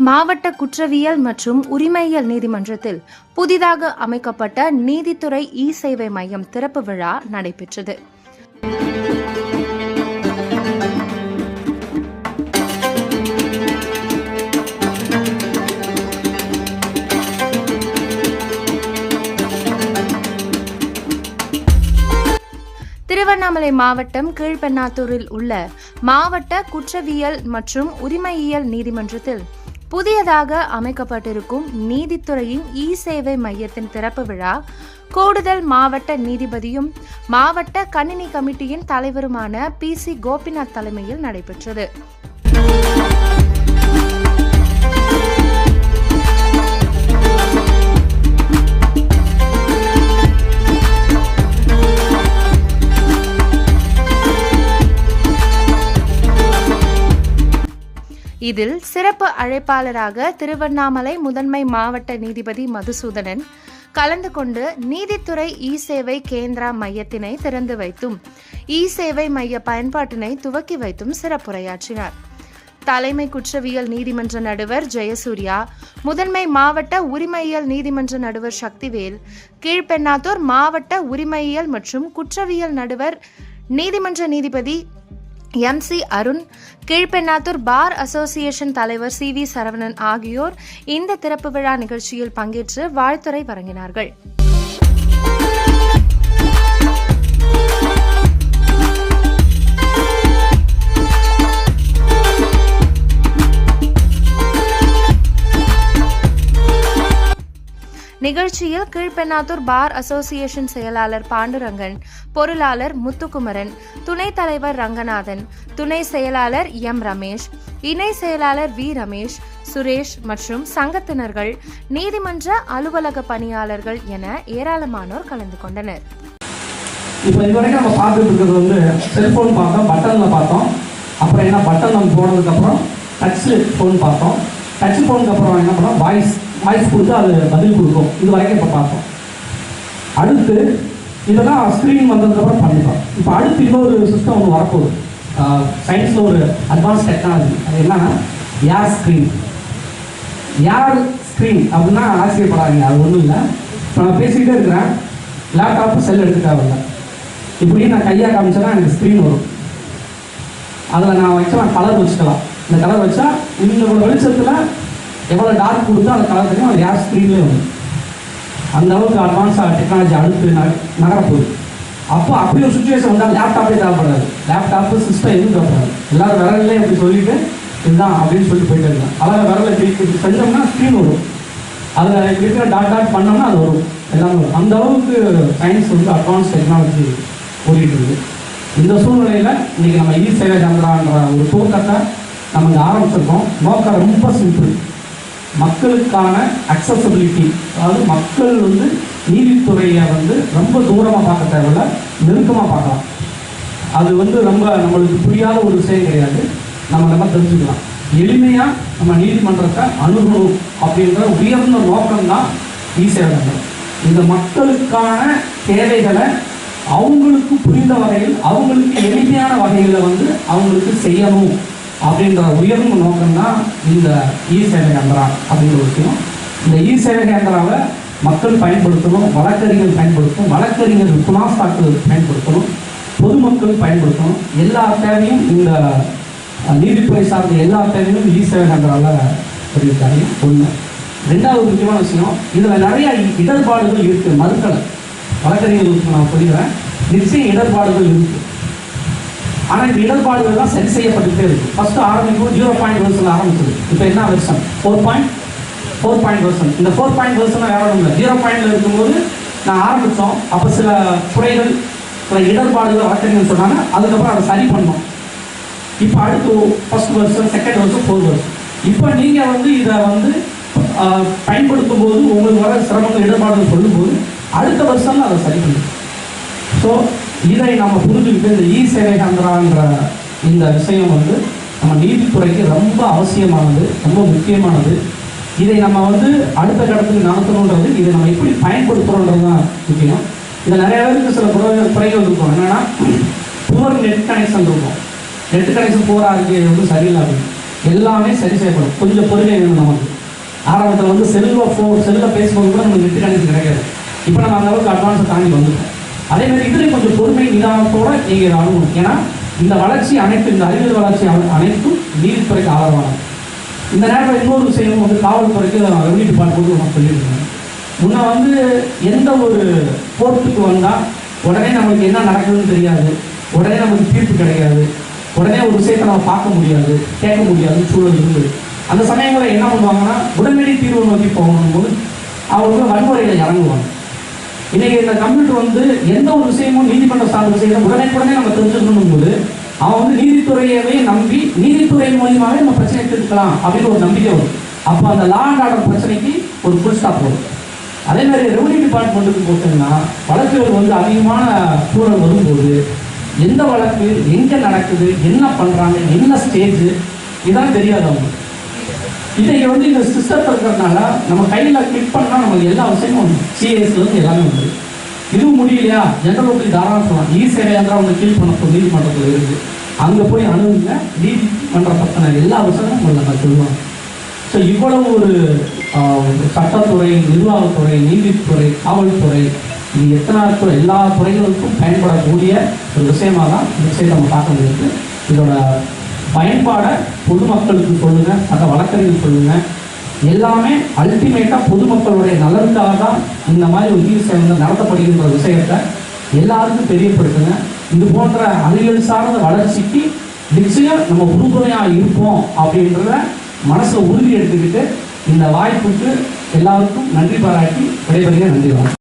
மாவட்ட குற்றவியல் மற்றும் உரிமையியல் நீதிமன்றத்தில் புதிதாக அமைக்கப்பட்ட நீதித்துறை இ சேவை மையம் திறப்பு விழா நடைபெற்றது. திருவண்ணாமலை மாவட்டம் கீழ்பெண்ணாத்தூரில் உள்ள மாவட்ட குற்றவியல் மற்றும் உரிமையியல் நீதிமன்றத்தில் புதியதாக அமைக்கப்பட்டிருக்கும் நீதித்துறையின் இ சேவை மையத்தின் திறப்பு விழா கூடுதல் மாவட்ட நீதிபதியும் மாவட்ட கணினி கமிட்டியின் தலைவருமான பி. சி. கோபிநாத் தலைமையில் நடைபெற்றது. இதில் சிறப்பு அழைப்பாளராக திருவண்ணாமலை முதன்மை மாவட்ட நீதிபதி மதுசூதனன் கலந்து கொண்டு நீதித்துறை இ சேவை கேந்திரா மையத்தினை திறந்து வைத்தும் இ சேவை மைய பயன்பாட்டினை துவக்கி வைத்தும் சிறப்புரையாற்றினார். தலைமை குற்றவியல் நீதிமன்ற நடுவர் ஜெயசூர்யா முதன்மை மாவட்ட உரிமையியல் நீதிமன்ற நடுவர் சக்திவேல் கீழ்பெண்ணாத்தூர் மாவட்ட உரிமையியல் மற்றும் குற்றவியல் நடுவர் நீதிமன்ற நீதிபதி M C Arun Kilpennathur bar association தலைவர் சி வி சரவணன் ஆகியோர் இந்த திறப்பு விழா நிகழ்ச்சியில் பங்கேற்று வாழ்த்துறை வழங்கினார்கள். நிகழ்ச்சியில் கீழ்பெண்ணாத்தூர் பார் அசோசியேஷன் செயலாளர் பாண்டுரங்கன் பொருளாளர் முத்துக்குமரன் துணைத் தலைவர் ரங்கநாதன் துணை செயலாளர் எம் ரமேஷ் இணை செயலாளர் வி ரமேஷ் சுரேஷ் மற்றும் சங்கத்தினர்கள் நீதிமன்ற அலுவலக பணியாளர்கள் என ஏராளமானோர் கலந்து கொண்டனர். இப்போ இதுவரைக்கும் நம்ம பார்த்துட்டு இருக்கிறது வந்து செல்ஃபோன் பார்த்தோம் பட்டனில் பார்த்தோம். அப்புறம் என்ன பட்டன் நம்ம போனதுக்கப்புறம் டச்சில் ஃபோன் பார்த்தோம். டச் ஃபோனுக்கு அப்புறம் என்ன பண்ணோம்? வாய்ஸ் வாய்ஸ் கொடுத்து அது பதில் கொடுக்கும். இது வரைக்கும் இப்போ பார்த்தோம் அடுத்து இதெல்லாம் ஸ்க்ரீன் வந்ததுக்கப்புறம் பண்ணிட்டோம் இப்போ அடுத்து இன்னொரு சிஸ்டம் ஒன்று வரப்போகுது. சயின்ஸில் ஒரு அட்வான்ஸ் டெக்னாலஜி அது என்னன்னா ஏர் ஸ்க்ரீன் யார் ஸ்க்ரீன் அப்படின்னா ஆச்சரியப்படாதீங்க. அது ஒன்றும் இல்லை. இப்போ நான் பேசிக்கிட்டே இருக்கிறேன். லேப்டாப்பு செல் எடுக்க தேவையில்லை. இப்படி நான் கையாக காமிச்சேன்னா எனக்கு ஸ்க்ரீன் வரும். அதில் நான் வச்சலாம் கலர் வச்சுக்கலாம். இந்த கலர் வச்சா இந்த வெளிச்சத்தில் எவ்வளோ டார்க் கொடுத்தோ அந்த கலர் தெரியும் அது யார் ஸ்க்ரீன்லேயே வரும். அந்த அளவுக்கு அட்வான்ஸாக டெக்னாலஜி அடுத்து நகரப்போகுது. அப்போ அப்படி ஒரு சுச்சுவேஷன் வந்தால் லேப்டாப்பே தேவைப்படாது. லேப்டாப்பு சிஸ்டம் எதுவும் தேவைப்படாது. எல்லாரும் விரல்லே அப்படி சொல்லிட்டு இதுதான் அப்படின்னு சொல்லிட்டு போயிட்டு இருந்தேன் அதாவது விரலை கிளிக் செஞ்சோம்னா ஸ்க்ரீன் வரும். அதில் இருக்கிற டாட் டாட் பண்ணோம்னா அது வரும். எல்லாமே வரும். அந்த அளவுக்கு சயின்ஸ் வந்து அட்வான்ஸ் டெக்னாலஜி ஓடிட்டு இருக்கு இந்த சூழ்நிலையில் இன்றைக்கி நம்ம இ சேவை சந்திரான்ற ஒரு துவக்கத்தை நம்ம இங்கே ஆரம்பிச்சிருக்கோம். நோக்கம் ரொம்ப சிம்பிள் மக்களுக்கான அக்சசபிலிட்டி அதாவது மக்கள் வந்து நீதித்துறையை வந்து ரொம்ப தூரமாக பார்க்க தேவையில்ல நெருக்கமாக பார்க்கலாம். அது வந்து ரொம்ப நம்மளுக்கு புரியாத ஒரு விஷயம் கிடையாது. நம்ம நம்ம தெரிஞ்சுக்கலாம். எளிமையாக நம்ம நீதிமன்றத்தை அணுகணும் அப்படின்ற உயர்ந்த நோக்கம்தான் ஈசேவர்கள் இந்த மக்களுக்கான தேவைகளை அவங்களுக்கு புரிந்த வகையில் அவங்களுக்கு எளிமையான வகையில் வந்து அவங்களுக்கு செய்யணும். அப்படின்ற உயர்ந்த நோக்கம்தான் இந்த இ சேவை கேந்திரா அப்படிங்கிற ஒரு விஷயம். இந்த இ சேவை கேந்திராவை மக்கள் பயன்படுத்தணும் வழக்கறிஞர் பயன்படுத்தணும் வழக்கறிஞர் குணாஸ்தாக்கள் பயன்படுத்தணும் பொதுமக்கள் பயன்படுத்தணும். எல்லா தேவையும் இந்த நீதித்துறை சார்ந்த எல்லா தேவையும் இ சேவை கேந்திராவில் சொல்லியிருக்காங்க ஒன்று ரெண்டாவது முக்கியமான விஷயம் இதில் நிறைய இடர்பாடுகள் இருக்குது மறுக்கலை. வழக்கறிஞர்களுக்கு நான் சொல்லிடுறேன். நிச்சயம் இடர்பாடுகள் இருக்குது ஆனால் இந்த இடர்பாடுகள்லாம் சரி செய்யப்பட்டுட்டே இருக்கு. ஃபர்ஸ்ட் ஆரம்பிக்கும் ஜீரோ பாயிண்ட் வெர்ஷன் ஆரம்பிச்சது. இப்போ என்ன version four point four point version இந்த ஃபோர் பாயிண்ட் வெர்ஷன் வேற ஒன்றும் இல்லை ஜீரோ பாயிண்ட்ல இருக்கும்போது நான் ஆரம்பித்தோம். அப்போ சில குறைகள் சில இடர்பாடுகள் வழக்கறிஞர் சொன்னாங்க. அதுக்கப்புறம் அதை சரி பண்ணோம். இப்போ அடுத்து ஃபர்ஸ்ட் வருஷம் செகண்ட் வருஷம் ஃபோர்த் வருஷம் இப்போ நீங்கள் வந்து இதை வந்து பயன்படுத்தும் போது உங்களுக்கு வர சிரமங்கள் இடர்பாடுகள் சொல்லும்போது அடுத்த வருஷம் அதை சரி பண்ணும் ஸோ இதை நம்ம புரிஞ்சுக்கிட்டு இந்த இ சேவை கேந்திரான்ற இந்த விஷயம் வந்து நம்ம நீதித்துறைக்கு ரொம்ப அவசியமானது ரொம்ப முக்கியமானது. இதை நம்ம வந்து அடுத்த கட்டத்துக்கு நடத்தணுன்றது இதை நம்ம எப்படி பயன்படுத்துகிறோன்றது தான் முக்கியம். இதில் நிறைய பேருக்கு சில குறை குறைகள் இருக்கும் என்னென்னா புவர் நெட் கனெக்ஷன் இருக்கும். நெட் கனெக்ஷன் போராக இருக்கிறது வந்து சரியில்லை அப்படின்னு எல்லாமே சரி செய்யப்படும். கொஞ்சம் பொறுமை வேணும் நமக்கு. ஆரம்பத்தில் வந்து செல்ல ஃபோன் செல்லில் பேசும்போது கூட நமக்கு நெட் கனெக்ஷன் கிடைக்காது. இப்போ நம்ம அந்த அளவுக்கு அட்வான்ஸை தாண்டி வந்துட்டோம். அதே மாதிரி இதில் கொஞ்சம் பொறுமை நிதானத்தோட நீங்கள் இதை அணுகணும் ஏன்னா இந்த வளர்ச்சி அனைத்து இந்த அறிவியல் வளர்ச்சி அனைத்தும் நீதித்துறைக்கு ஆதரவானது இந்த நேரத்தில் இன்னொரு விஷயம் வந்து காவல்துறைக்கு ரெவன்யூ டிபார்ட்மெண்ட் நான் சொல்லியிருக்கேன். முன்ன வந்து எந்த ஒரு போர்ட்டுக்கு வந்தால் உடனே நமக்கு என்ன நடக்குதுன்னு தெரியாது. உடனே நமக்கு தீர்ப்பு கிடைக்காது உடனே ஒரு விஷயத்தை நம்ம பார்க்க முடியாது கேட்க முடியாது சூழல் இருந்தது. அந்த சமயங்களில் என்ன பண்ணுவாங்கன்னா உடனடி தீர்வு நோக்கி போகணும் போது அவங்க வன்முறையில் இறங்குவாங்க. இன்னைக்கு இந்த கம்ப்யூட்டர் வந்து எந்த ஒரு விஷயமும் நீதிமன்ற சார்ந்த விஷயத்தை உடனே நம்ம தெரிஞ்சுக்கணும் போது அவன் வந்து நீதித்துறையவே நம்பி நீதித்துறை மூலியமாகவே நம்ம பிரச்சனை தீர்க்கலாம் அப்படின்னு ஒரு நம்பிக்கை வரும். அப்போ அந்த லா அண்ட் ஆர்டர் பிரச்சனைக்கு ஒரு ஃபுல் ஸ்டாப் வரும். அதே மாதிரி ரெவன்யூ டிபார்ட்மெண்ட்டுக்கு போட்டோம்னா வழக்குகள் வந்து அதிகமான சூழல் வரும்போது எந்த வழக்கு எங்கே நடக்குது என்ன பண்ணுறாங்க என்ன ஸ்டேஜ் இதான் தெரியாது அவங்களுக்கு இதை வந்து இந்த சிஸ்டத்தில் இருக்கிறதுனால நம்ம கையில் கிளிக் பண்ணால் நமக்கு எல்லா விஷயமும் உண்டு சிஎஸ்லேருந்து எல்லாமே உண்டு இதுவும் முடியலையா? ஜென்ரல் ஓட்டி தாராளம் சொல்லலாம். இ சேவையாக அவங்க கீழ் பண்ண நீதிமன்றத்தில் இருக்குது அங்கே போய் அணுகுங்க. நீதிமன்ற பற்றின எல்லா விஷயமும் உங்களை நான் சொல்லுவாங்க ஸோ இவ்வளவு ஒரு சட்டத்துறை நிர்வாகத்துறை நீதித்துறை காவல்துறை இது எத்தனை துறை எல்லா துறைகளுக்கும் பயன்படக்கூடிய ஒரு விஷயமாக தான் இந்த விஷயத்தை நம்ம பார்க்க முடியுது. இதோட பயன்பாடை பொதுமக்களுக்கு சொல்லுங்க அந்த வழக்கறிஞர் சொல்லுங்க. எல்லாமே அல்டிமேட்டாக பொதுமக்களுடைய நலனுக்காக தான் இந்த மாதிரி ஒரு ஈ நடத்தப்படுகின்ற விஷயத்தை எல்லாருக்கும் தெரியப்படுத்துங்க. இது போன்ற அறிவியல் சார்ந்த வளர்ச்சிக்கு நிச்சயம் நம்ம உறுதுணையாக இருப்போம் அப்படின்றத மனசில் உறுதி எடுத்துக்கிட்டு இந்த வாய்ப்புக்கு எல்லாருக்கும் நன்றி பாராட்டி விடைபெறுகிறேன். நன்றி வணக்கம்.